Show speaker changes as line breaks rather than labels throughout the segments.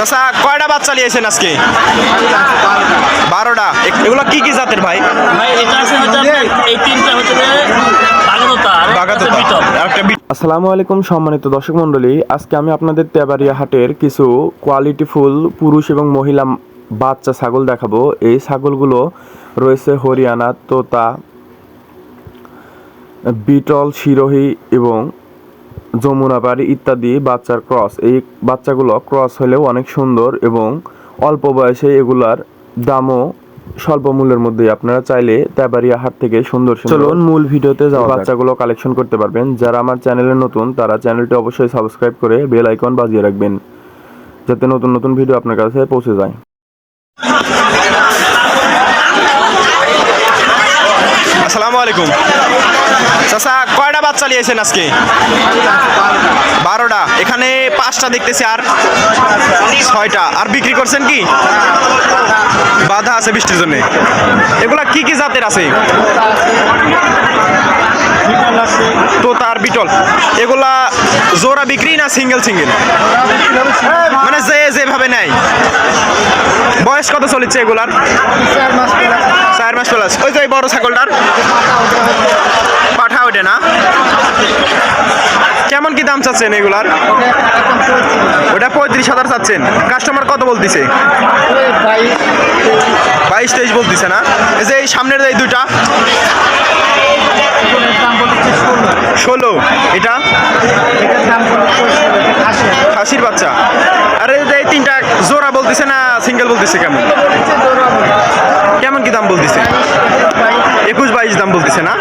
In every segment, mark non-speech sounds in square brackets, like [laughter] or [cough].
চাচা কয়টা বাচ্চা নিয়েছেন আজকে? বারোটা। এগুলো কি কি জাতের ভাই?
আসসালামু আলাইকুম সম্মানিত দর্শক মণ্ডলী আজকে আমি আপনাদের তেবারিয়া হাটের কিছু কোয়ালিটিফুল পুরুষ এবং মহিলা বাচ্চা ছাগল দেখাবো। এই ছাগলগুলো রয়েছে হরিয়ানা তোতা বিটল শিরোহী এবং যমুনাপাড়ি ইত্যাদি বাচ্চার ক্রস এই বাচ্চাগুলো ক্রস হলেও অনেক সুন্দর এবং অল্প বয়সে এগুলার দামও স্বল্প মূল্যের মধ্যে। আপনারা চাইলে তেবারিয়া হাট থেকে সুন্দর সুন্দর চলুন মূল ভিডিওতে যাওয়া বাচ্চাগুলো কালেকশন করতে পারবেন। যারা আমার চ্যানেলে নতুন তারা চ্যানেলটি অবশ্যই সাবস্ক্রাইব করে বেল আইকন বাজিয়ে রাখবেন যাতে নতুন নতুন ভিডিও আপনার কাছে পৌঁছে যায়।
আসসালামু আলাইকুম। চাচা কয়টা বাচ্চা নিয়েছেন আজকে? বারোটা। এখানে পাঁচটা দেখতেছি আর ছয়টা। আর বিক্রি করছেন কি? বাধা আছে বৃষ্টির জন্য। এগুলা কি কি জাতের আছে? তোতা আর বিটল। এগুলা জোড়া বিক্রি না সিঙ্গেল সিঙ্গেল মানে যে যেভাবে নেয়। বয়স কত চলেছে এগুলার? চার মাস প্লাস ওই যে বড় ছাগলটার। পাঠা ওঠে না। কেমন কি দাম চাচ্ছেন এগুলার? ওটা পঁয়ত্রিশ হাজার চাচ্ছেন। কাস্টমার কত বলতেছে? বাইশ তেইশ বলতেছে না? এই যে এই সামনের এই দুইটা। ষোলো। এটা? খাসির বাচ্চা। আরে এই তিনটা জোড়া বলতেছে না সিঙ্গেল বলতেছে কেমন? কেমন কি দাম বলতেছে? একুশ বাইশ দাম বলতেছে না?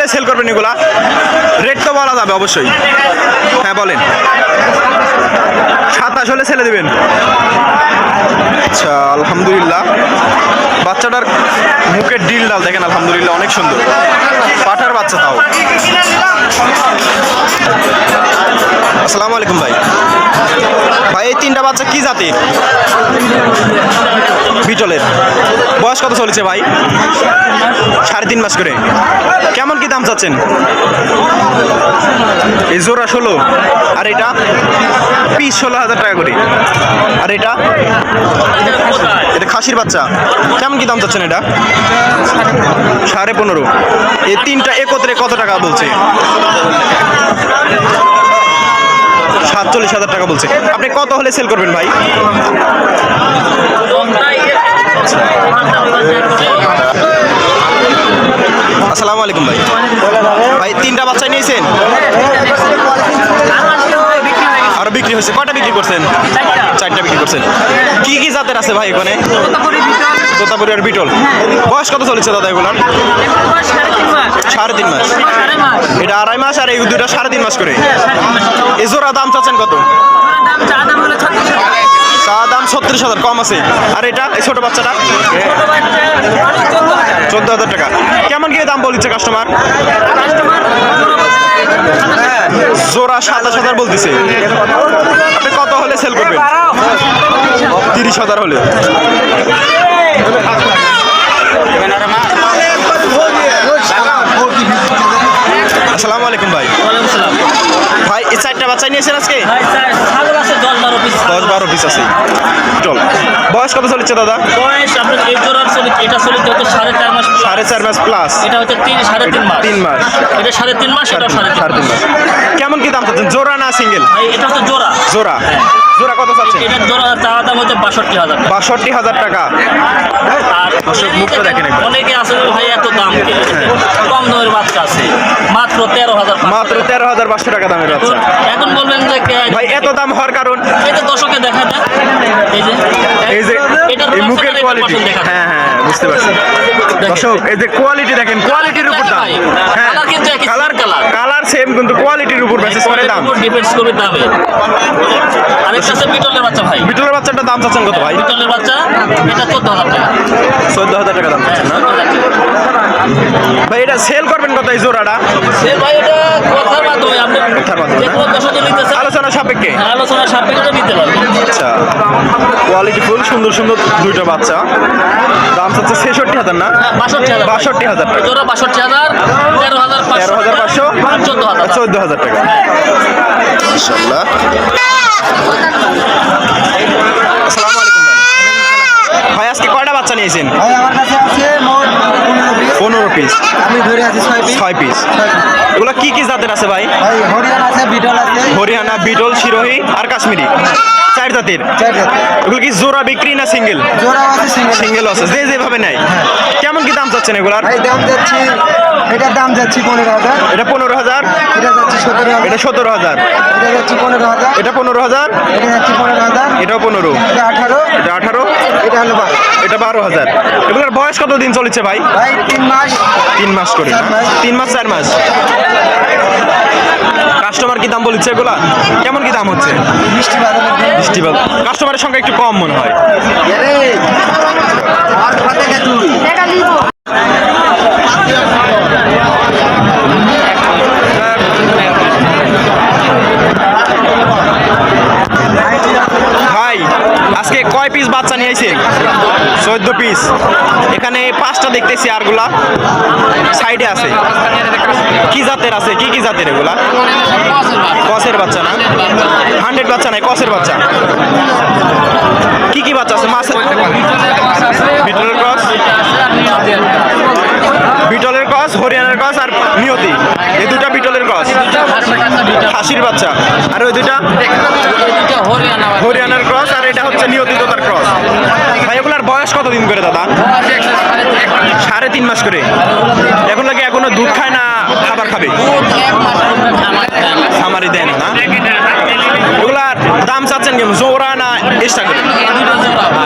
কেমন সেল করবেন এগুলা। রেট তো বলা যাবে অবশ্যই। হ্যাঁ বলেন। সাতাশ হলে ছেলে দেবেন। আচ্ছা আলহামদুলিল্লাহ। বাচ্চাটার মুখের ডিল ডাল দেখেন, আলহামদুলিল্লাহ, অনেক সুন্দর। পাঠার বাচ্চা তাও। আসসালামু আলাইকুম ভাই। ভাই, এই তিনটা বাচ্চা কি জাতির? বিটলের। বয়স কত চলেছে ভাই? সাড়ে তিন মাস করে। কেমন কি দাম চাচ্ছেন? এই জোড়া ষোলো। আর এটা পিস ষোলো হাজার টাকা করে। আর এটা এটা খাসির বাচ্চা। কেমন কি দাম চাচ্ছেন এটা? সাড়ে পনেরো। এই তিনটা একত্রে কত টাকা বলছে? সাতচল্লিশ হাজার টাকা বলছে। আপনি কত হলে সেল করবেন ভাই? আসসালামু আলাইকুম ভাই। ভাই, তিনটা বাচ্চা নিয়েছেন? আরও বিক্রি হয়েছে। কটা বিক্রি করছেন? চারটা বিক্রি করছেন। কি কি জাতের আছে ভাই এখানে? তোতাপুরি আর বিটল। বয়স কত চলেছে দাদা এগুলার? সাড়ে তিন মাস। এটা আড়াই মাস আর এই দুটা সাড়ে তিন মাস করে। এই জোড়া দাম চাচ্ছেন কত? চা দাম ছত্রিশ হাজার, কম আছে। আর এটা, এই ছোট বাচ্চাটা? চোদ্দ হাজার টাকা। কেমন কি দাম বলছে কাস্টমার জোড়া সাতাশ হাজার বলতেছে। কত হলে সেল করবেন? তিরিশ হাজার হলে। আসসালামু আলাইকুম ভাই। ভাই চারটা বাচ্চা নিয়েছেন আজকে
ছাগল আছে দশ বারো পিস
দশ বারো পিস আছে। চল। বয়স কত চলেছে দাদা?
বয়স আপনার এই জোড়ার চলে এটা চলে হচ্ছে সাড়ে চার মাস
সাড়ে চার মাস প্লাস
এটা হচ্ছে তিন সাড়ে তিন মাস।
তিন মাস।
এটা সাড়ে তিন মাস এটা সাড়ে
সাড়ে
তিন মাস।
কেমন কি দাম চাচ্ছেন? জোড়া না সিঙ্গেল
এটা হচ্ছে জোড়া।
জোড়া।
হ্যাঁ।
জোড়া কত চাচ্ছেন?
এটার জোড়া চাওয়া দাম হচ্ছে বাষট্টি হাজার
বাষট্টি হাজার টাকা। দর্শক মুখটা দেখেন
অনেকে আছে ভাই এত দাম কম দামের বাচ্চা আছে। মাত্র তেরো হাজার
মাত্র তেরো হাজার পাঁচশো টাকা দামের বাচ্চা।
এখন বলবেন যে
ভাই এত দাম হওয়ার কারণ
এই যে দর্শকে দেখা যায় এই যে
এই যে
এটার
এই মুখের কোয়ালিটি
যায়।
হ্যাঁ হ্যাঁ বুঝতে পারছি। দর্শক এই যে কোয়ালিটি দেখেন কোয়ালিটির উপর দাম। হ্যাঁ কালার কালার সেম কিন্তু কোয়ালিটির উপর বেসিস করে দাম।
ডিপেন্ডস করবে দামে। আরেকটা আছে বিটলের বাচ্চা ভাই।
বিটলের বাচ্চাটা দাম চাচ্ছেন কত ভাই?
বিটলের বাচ্চা এটা চোদ্দ হাজার টাকা।
চোদ্দ হাজার টাকা দাম চাচ্ছেন না? ভাই এটা সেল করবেন কত এই জোড়াটা? আলোচনা সাপেক্ষে?
আলোচনা সাপেক্ষে নিতে পারবেন
আচ্ছা কোয়ালিটি ফুল সুন্দর সুন্দর দুইটা বাচ্চা। দাম হচ্ছে ছেষট্টি হাজার না?
হ্যাঁ,
বাষট্টি হাজার।
জোড়া বাষট্টি হাজার তেরো হাজার
তেরো হাজার পাঁচশো
চোদ্দ হাজার
চোদ্দ হাজার টাকা। ইনশাল্লাহ হ্যাঁ।
আসসালামু আলাইকুম ভাই। ভাই আজকে কয়টা বাচ্চা
নিয়েছেন? পিস
আমি ধরে আছি ছয় পিস
ছয় পিস এগুলো কি কি জাতের আছে ভাই?
ভাই হরিয়ানা
হরিয়ানা বিটল শিরোহী আর কাশ্মীরি। চার জাতির। এগুলো কি জোড়া বিক্রি না সিঙ্গেল?
আছে সিঙ্গেল
সিঙ্গেল আছে। যে যেভাবে নেয়। কেমন কি দাম চাচ্ছেন এগুলার?
দাম যাচ্ছি এটার দাম যাচ্ছি পনেরো হাজার।
এটা পনেরো হাজার?
এটা যাচ্ছে সতেরো
এটা সতেরো হাজার।
এটা যাচ্ছে পনেরো হাজার।
এটা পনেরো হাজার?
এটা যাচ্ছে পনেরো হাজার।
এটাও পনেরো।
এটা আঠারো।
এটা আঠারো?
এটা হলো বারো।
এটা বারো হাজার। এগুলোর বয়স কত দিন চলেছে ভাই?
ভাই তিন মাস।
তিন মাস করে তিন মাস চার মাস। কি দাম কেমন কি দাম হচ্ছে? কাস্টমারের সংখ্যা একটু কম মনে হয়
আর খাতে গে তুই
ভাই আজকে কয় পিস বাচ্চা নিয়ে আইছে? চোদ্দ পিস এখানে পাঁচটা দেখতেছি আরগুলা। সাইডে আছে। কি জাতের আছে? কি কি জাতের এগুলা? কসের বাচ্চা না? হান্ড্রেড বাচ্চা নাই কসের বাচ্চা? কি কি বাচ্চা আছে? মাছ বিটলের ক্রস বিটলের ক্রস হরিয়ানার ক্রস আর নিয়তি এই দুটা বিটলের ক্রস খাসির বাচ্চা। আর ওই দুইটা? হরিয়ানার ক্রস আর এটা হচ্ছে নিয়তিতার ক্রস ভাই এগুলার বয়স কতদিন করে দাদা? সাড়ে তিন মাস করে। এখন লাগে এখনও দুধ খায় না খাবার খাবে? খামারি দেন না? না এগুলার দাম চাচ্ছেন কেমন? জোড়া না এক্সট্রা করে?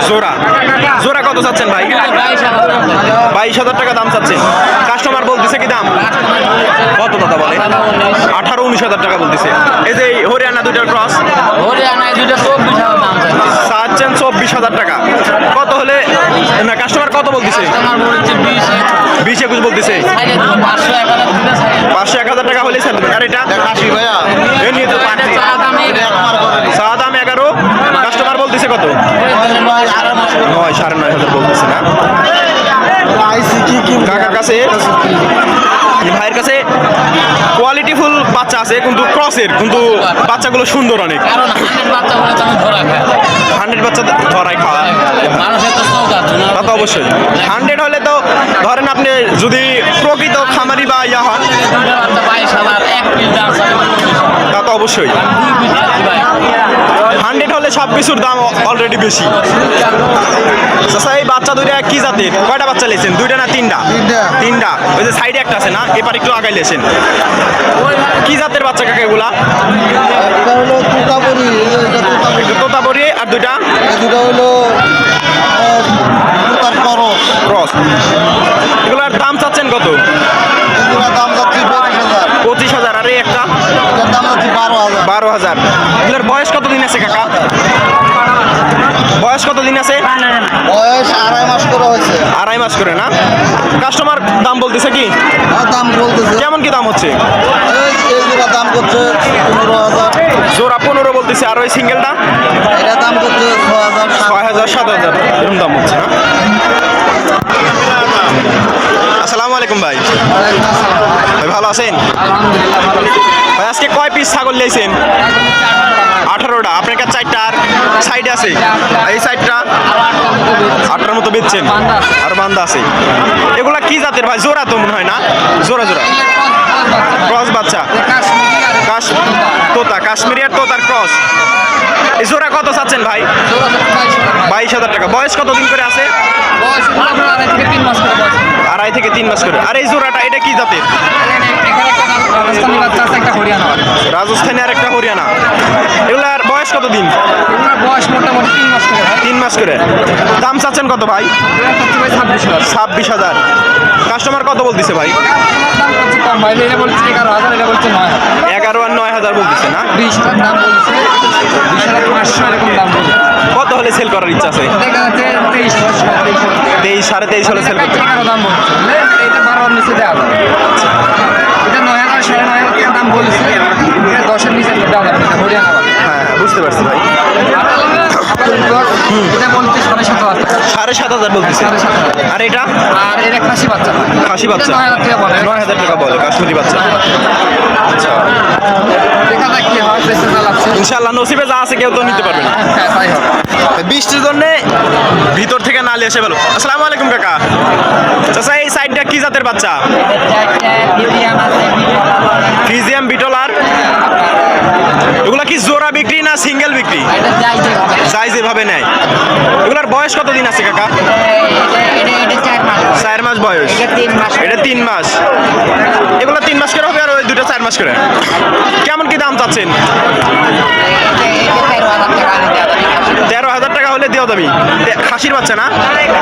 জোড়া। জোড়া কত চাচ্ছেন ভাই? বাইশ হাজার টাকা দাম চাচ্ছেন। কাস্টমার বলতেছে কি দাম? কত দাদা বলে? আঠারো উনিশ হাজার টাকা বলতেছে। এই যে এই হরিয়ানা দুইটার ক্রস চাচ্ছেন। চব্বিশ হাজার টাকা। কত হলে না কাস্টমার কত বলতেছে? বিশ একুশ। বলতেছে। পাঁচশো এক হাজার টাকা হলে স্যার আর এটা আশি ভাইয়া। এ নিয়ে তো পারছি চা দাম এগারো বলতেছে কত? নয় সাড়ে নয় হাজার বলতেছে না। কাকার কাছে? ভাইয়ের কাছে কোয়ালিটিফুল বাচ্চা আছে কিন্তু ক্রসের কিন্তু বাচ্চাগুলো সুন্দর অনেক।
হান্ড্রেড বাচ্চা
ধরাই খাওয়া।
তা
তো অবশ্যই। হান্ড্রেড হলে তো ধরেন আপনি যদি প্রকৃত খামারি বা ইয়া হন তা তো অবশ্যই। হান্ড্রেড হলে সব কিছুর দাম অলরেডি বেশি। চাচা এই বাচ্চা দুইটা কি জাতের? কয়টা বাচ্চা লেছেন? দুইটা না তিনটা?
তিনটা।
ওই যে সাইডে একটা আছে না? এবার একটু আগাই লেছেন। কি জাতের বাচ্চা কাকা এগুলা? তোতাবরি আর দুইটা?
দুটো হলো ক্রস।
এগুলার দাম চাচ্ছেন কত
এগুলোর দাম যাচ্ছে পঁচিশ হাজার
পঁচিশ হাজার আর এই একটা
এটার দাম যাচ্ছে বারো হাজার।
এগুলোর বয়স কত দিন আছে কাকা? বয়স কত দিন আছে?
বয়স আড়াই মাস করে হয়েছে।
আড়াই মাস করে না? কাস্টমার দাম বলতেছে কি?
দাম বলতেছে।
কেমন কি দাম হচ্ছে?
দাম করছে পনেরো হাজার।
জোড়া পনেরো বলতেছে আর ওই সিঙ্গেলটা
এটা দাম করছে
ছয় হাজার সাত হাজার এরকম দাম হচ্ছে না? আসসালামু আলাইকুম ভাই। ভাই ভালো আছেন? ভাই, আজকে কয় পিস ছাগল নিয়েছেন আঠারোটা। আপনার কাছে চারটা আর সাইড আছে? এই সাইডটা আটটার মতো বেচছেন। আর বান্দা আছে। এগুলা কি জাতের ভাই? জোড়া তো মনে হয় না? জোড়া জোড়া। ক্রস বাচ্চা। কাশ তোতা কাশ্মীরি আর তোতার ক্রস। এই জোড়া কত চাচ্ছেন ভাই? বাইশ হাজার টাকা। বয়স কতদিন করে আছে? আড়াই থেকে তিন মাস করে। আর এই জোড়াটা এটা কি জাতের? রাজস্থানি আর একটা হরিয়ানা এগুলার বয়স কত দিন
বয়স মোটামুটি তিন মাস করে হয়
তিন মাস করে। দাম চাচ্ছেন কত ভাই?
ছাব্বিশ হাজার।
কাস্টমার কত বলতেছে ভাই?
দাম এগারো
আর নয় হাজার বলতেছে না?
দাম দাম
কত হলে সেল করার ইচ্ছা আছে?
তেইশ
সাড়ে তেইশ হলে সেল করতে
দাম বলছে নিচে দাম দশের নিচে।
হ্যাঁ হ্যাঁ বুঝতে পারছি ভাই। [laughs]
এটা বলছে সাড়ে সাত হাজার
সাড়ে সাত হাজার বলতেছে।
সাড়ে সাত হাজার।
আর এটা?
আর এটা খাসি বাচ্চা।
খাসি বাচ্চা।
নয় হাজার টাকা বলে।
নয় হাজার টাকা বলে কাশ্মীরি বাচ্চা। আচ্ছা।
দেখা যাক কি হয় চালাচ্ছে
ইনশাল্লাহ নসিবে যা আছে কেউ তো নিতে পারবে না।
হ্যাঁ
বৃষ্টির জন্য ভিতর থেকে নালি এসে গেল আসসালামু আলাইকুম কাকা। চাচা এই সাইডটা কি জাতের বাচ্চা? ফিজিয়াম বিটল। জোড়া বিক্রি না সিঙ্গেল বিক্রি? সাইজ এভাবে নেয়। এগুলোর বয়স কতদিন আছে কাকা? চার মাস। বয়স। এটা তিন মাস। এগুলো তিন মাস করে হবে আর ওই দুটো চার মাস করে। কেমন কি দাম চাচ্ছেন? তেরো হাজার টাকা হলে দেওয়া তে- খাসির বাচ্চা না?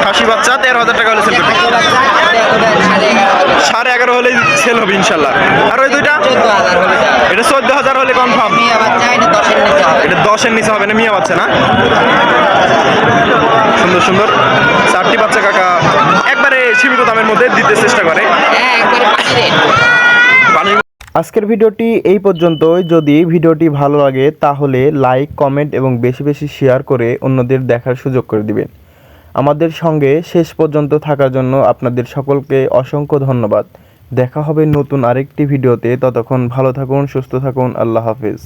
খাসির বাচ্চা তেরো হাজার টাকা হলে সেল এগারো হলে সেল হবে ইনশাল্লাহ। আর ওই দুইটা? এটা চোদ্দ হাজার হলে কনফার্ম এটা দশের নিচে হবে না, মিয়া বাচ্চা না? সুন্দর সুন্দর। চারটি বাচ্চা কাকা। একবারে সীমিত দামের মধ্যে দিতে চেষ্টা করে।
আজকের ভিডিওটি এই পর্যন্তই। যদি ভিডিওটি ভালো লাগে, তাহলে লাইক কমেন্ট এবং বেশি বেশি শেয়ার করে অন্যদের দেখার সুযোগ করে দিবেন। আমাদের সঙ্গে শেষ পর্যন্ত থাকার জন্য আপনাদের সকলকে অসংখ্য ধন্যবাদ। দেখা হবে নতুন আরেকটি ভিডিওতে। ততক্ষণ ভালো থাকুন সুস্থ থাকুন আল্লাহ হাফিজ।